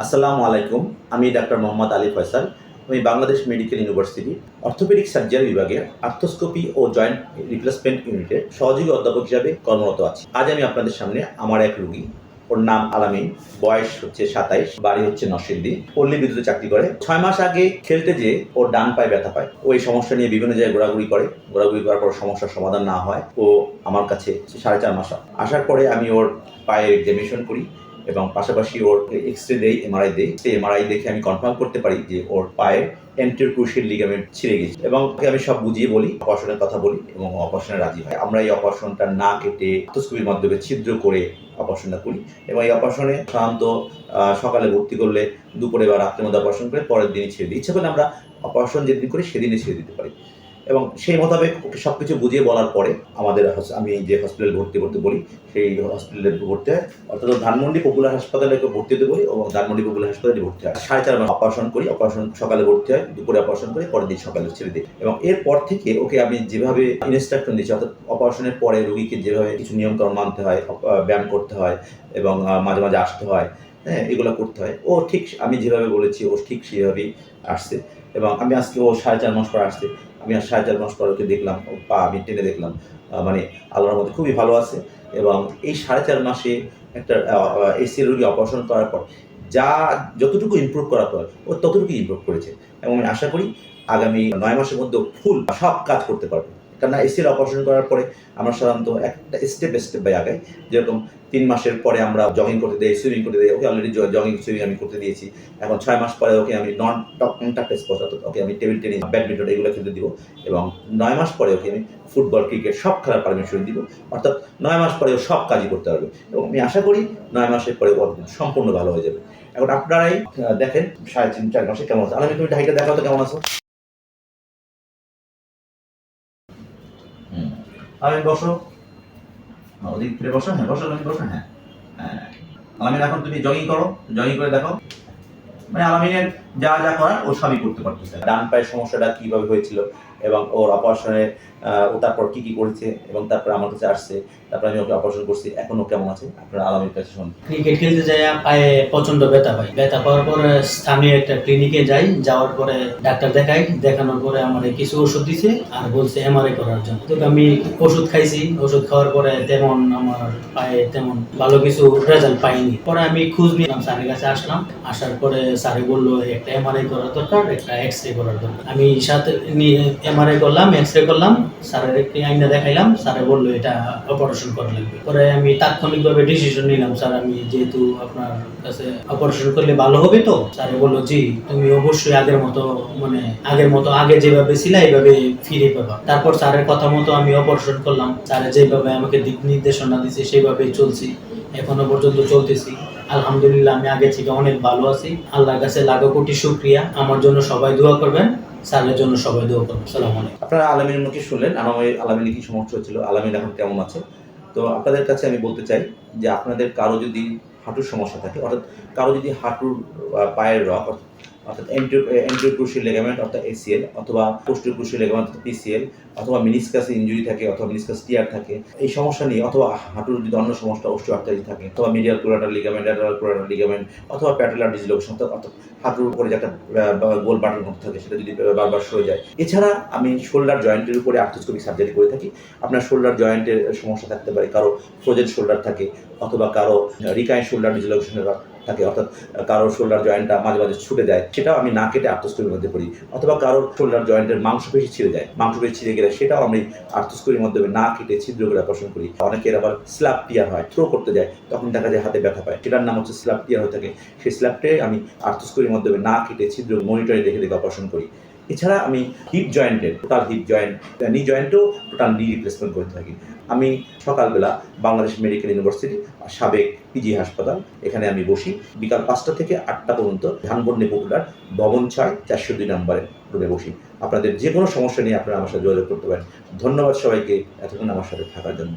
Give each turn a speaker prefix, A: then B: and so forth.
A: আসসালামু আলাইকুম, আমি ডাক্তার মোহাম্মদ আলী ফয়সাল, আমি Bangladesh medical university orthopaedic surgery বিভাগে আর্থোস্কোপি ও জয়েন্ট রিপ্লেসমেন্ট ইউনিটের সহযোগী অধ্যাপক হিসাবে কর্মরত আছি। আজ আমি আপনাদের সামনে আমার এক রুগী, ওর নাম আলামিন, বয়স হচ্ছে সাতাইশ, বাড়ি হচ্ছে নরসিংদী, পল্লী বিদ্যুতে চাকরি করে। ছয় মাস আগে খেলতে যেয়ে ওর ডান পায়ে ব্যথা পায়। ও এই সমস্যা নিয়ে বিভিন্ন জায়গায় ঘোরাঘুরি করে। ঘোরাঘুরি করার পর সমস্যার সমাধান না হয়। ও আমার কাছে সাড়ে চার মাস আসার পরে আমি ওর পায়ে এক্সামিনেশন করি। এবং পাশাপাশি ওর এক্স রে দেই এমআরআই দেই। সেই এমআরআই দেখে আমি কনফার্ম করতে পারি যে ওর পায়ের এন্টির ক্রুশিয়াল লিগামেন্ট ছিঁড়ে গেছে। এবং ওকে আমি সব বুঝিয়ে বলি অপারেশনের কথা বলি এবং অপারেশনে রাজি হয়। আমরা এই অপারেশনটা না কেটে আর্থোস্কোপির মাধ্যমে ছিদ্র করে অপারেশনটা করি এবং এই অপারেশনে সাধারণত সকালে ভর্তি করলে দুপুরে বা রাত্রের মধ্যে অপারেশন করে পরের দিনই ছেড়ে দিই। ইচ্ছা করলে আমরা অপারেশন যেদিন করি সেদিনই ছেড়ে দিতে পারি। এবং সেই মোতাবেক ওকে সব কিছু বুঝিয়ে বলার পরে আমাদের আমি যে হসপিটালে ভর্তি করতে বলি, সেই হসপিটালে ভর্তি হয়। অর্থাৎ ধানমন্ডি পপুলার হাসপাতালে ভর্তি হতে বলি এবং ধানমন্ডি পপুলার হাসপাতালে ভর্তি হয়। সাড়ে চার মাস অপারেশন করি অপারেশন সকালে ভর্তি হয়, দুপুরে অপারেশন করে, পরের দিন সকালে ছেড়ে দিই। এবং এরপর থেকে ওকে আমি যেভাবে ইনস্ট্রাকশন দিচ্ছি, অর্থাৎ অপারেশনের পরে রোগীকে যেভাবে কিছু নিয়মকানুন মানতে হয় ব্যায়াম করতে হয় এবং মাঝে মাঝে আসতে হয় হ্যাঁ এগুলো করতে হয়। ও ঠিক, আমি যেভাবে বলেছি, ও ঠিক সেভাবেই আসছে। এবং আমি আজকে ও সাড়ে চার মাস পর আসছে। আমি আর সাড়ে চার মাস পর ওকে দেখলাম পা আমি টেনে দেখলাম। মানে আল্লাহর মধ্যে খুবই ভালো আছে। এবং এই সাড়ে চার মাসে একটা এসি রোগী অপারেশন করার পর যা যতটুকু ইমপ্রুভ করার পর ও ততটুকু ইমপ্রুভ করেছে। এবং আমি আশা করি আগামী নয় মাসের মধ্যে ফুল সব কাজ করতে পারবে। কারণ এসির অপারেশন করার পরে আমরা সাধারণত একটা স্টেপ স্টেপ বাই আগাই। যেরকম তিন মাসের পরে আমরা জগিং করতে দিই সুইমিং করতে দিই, ওকে অলরেডি জগিং সুইমিং আমি করতে দিয়েছি। এখন ছয় মাস পরে ওকে আমি নন কন্ট্যাক্ট স্পোর্টস অর্থাৎ ওকে আমি টেবিল টেনিস ব্যাডমিন্টন এগুলো খেলতে দিব এবং নয় মাস পরে ওকে আমি ফুটবল ক্রিকেট সব খেলার পারমিশন দিব। অর্থাৎ নয় মাস পরে ও সব কাজই করতে পারবে। এবং আমি আশা করি নয় মাসের পরে ও সম্পূর্ণ ভালো হয়ে যাবে। এখন আপনারাই দেখেন সাড়ে তিন, চার মাসে কেমন আছে? আমি তুমি ঢাইটা দেখাও তো কেমন আছো? আমি বসো। ওদিক ফিরে বসো হ্যাঁ বসো বসো হ্যাঁ। হ্যাঁ। আলামিন এখন তুমি জগিং করো জগিং করে দেখো। মানে আলামিনের যা যা করার ও সবই করতে পারতেছে ডান পায়ের সমস্যাটা কীভাবে হয়েছিল এবং ওর অপারেশনে ও তারপর কি কি করেছে এবং তারপর আমার কাছে আসছে তারপর আমি ওকে অপারেশন করছি এখন ও কেমন আছে? আপনারা আলামিনের কাছে শুনুন।
B: ক্রিকেট খেলতে যাই পায়ে প্রচণ্ড ব্যথা পাই ব্যথা পাওয়ার পরে স্থানীয় একটা ক্লিনিকে যাই যাওয়ার পরে ডাক্তার দেখাই। দেখানোর পরে আমার কিছু ওষুধ দিছে আর বলছে এমআরআই করার জন্য। তো আমি ওষুধ খাইছি। ওষুধ খাওয়ার পরে তেমন আমার পায়ে তেমন ভালো কিছু রেজাল্ট পাইনি। পরে আমি খোঁজ নিলাম স্যারের কাছে আসলাম। আসার পরে স্যারে বলল, একটা এমআরআই করার দরকার, একটা এক্স রে করার দরকার। আমি সাথে নিয়ে এমআরআই করলাম এক্স রে করলাম, স্যারের একটি আইনা দেখাইলাম, স্যারে বলল, এটা অপারেশন করা লাগবে। পরে আমি তাৎক্ষণিকভাবে ডিসিশন নিলাম, স্যার, আমি যেহেতু আপনার কাছে অপারেশন করলে ভালো হবে তো? স্যারে বলল, জি, তুমি অবশ্যই আগের মতো মানে আগের মতো, আগে যেভাবে ছিল, এইভাবে ফিরে পাবা। তারপর স্যারের কথা মতো আমি অপারেশন করলাম। স্যারে যেভাবে আমাকে দিক নির্দেশনা দিছে, সেইভাবেই চলছি। এখনও পর্যন্ত চলতেছি। আলহামদুলিল্লাহ আমি আগে থেকে অনেক ভালো আছি। আল্লাহর কাছে লাখো কোটি শুক্রিয়া। আমার জন্য সবাই দোয়া করবেন সালের জন্য সবাই দোয়া করবেন। সালাম আলাইকুম।
A: আপনারা আলামের মুখে শুনলেন, আমার আলামিনের কি সমস্যা হচ্ছিল? আলামিন এখন কেমন আছে? তো আপনাদের কাছে আমি বলতে চাই যে আপনাদের কারও যদি হাঁটুর সমস্যা থাকে, অর্থাৎ কারও যদি হাঁটুর পায়ের রক অর্থাৎ এন্টিওক্রুশিয়াল লেগামেন্ট অর্থাৎ এসিএল অথবা পোস্টোক্রুশিয়াল লেগামেন্ট অর্থাৎ পিসিএল অথবা মিনিসকাস ইনজুরি থাকে, অথবা মিনিসকাস টিয়ার থাকে। এই সমস্যা নিয়ে অথবা হাঁটুর যদি অন্য সমস্যা অস্টিওআর্থাইটিস থাকে, অথবা medial collateral ligament lateral collateral ligament অথবা প্যাটেলার ডিসলোকেশন অর্থাৎ হাঁটুর উপরে যে একটা গোল বাটন মতো থাকে, সেটা যদি বারবার সরে যায়। এছাড়া আমি শোল্ডার জয়েন্টের উপরে আর্থোস্কোপিক সার্জারি করে থাকি। আপনার শোল্ডার জয়েন্টের সমস্যা থাকতে পারে, কারও ফ্রোজেন শোল্ডার থাকে, অথবা কারও রিকাইন শোল্ডার ডিসলোকেশনের থাকে, অর্থাৎ কারোর শোল্ডার জয়েন্টটা মাঝে মাঝে ছুটে যায়, সেটাও আমি না কেটে আর্থোস্কোপির মধ্যে পড়ি। অথবা কারোর শোল্ডার জয়েন্টের মাংসপেশি ছিঁড়ে যায়, মাংসপেশি ছিঁড়ে গেলে সেটাও আমি আর্থোস্কোপির মাধ্যমে না কেটে ছিদ্র করে। অপারেশন করি অনেকের আবার স্ল্যাব টিয়ার হয় থ্রো করতে যায়, তখন দেখা যায় হাতে ব্যথা পায়। সেটার নাম হচ্ছে স্ল্যাব টিয়ার হয়ে থাকে। সেই স্ল্যাবটাই আমি আর্থোস্কোপির মাধ্যমে না কেটে ছিদ্র মনিটরে দেখে দেখে অপারেশন করি। এছাড়া আমি হিপ জয়েন্টের টোটাল হিপ জয়েন্ট নি জয়েন্টও টোটাল নি রিপ্লেসমেন্ট করে থাকি। আমি সকালবেলা বাংলাদেশ মেডিকেল ইউনিভার্সিটি সাবেক পিজি হাসপাতাল, এখানে আমি বসি। বিকাল পাঁচটা থেকে আটটা পর্যন্ত ধানবন্ডি পপুলার ভবন ছয় চারশো দুই নম্বরে রুমে বসি। আপনাদের যে কোনো সমস্যা নিয়ে আপনারা আমার সাথে যোগাযোগ করতে পারেন। ধন্যবাদ সবাইকে, এতক্ষণ আমার সাথে থাকার জন্য।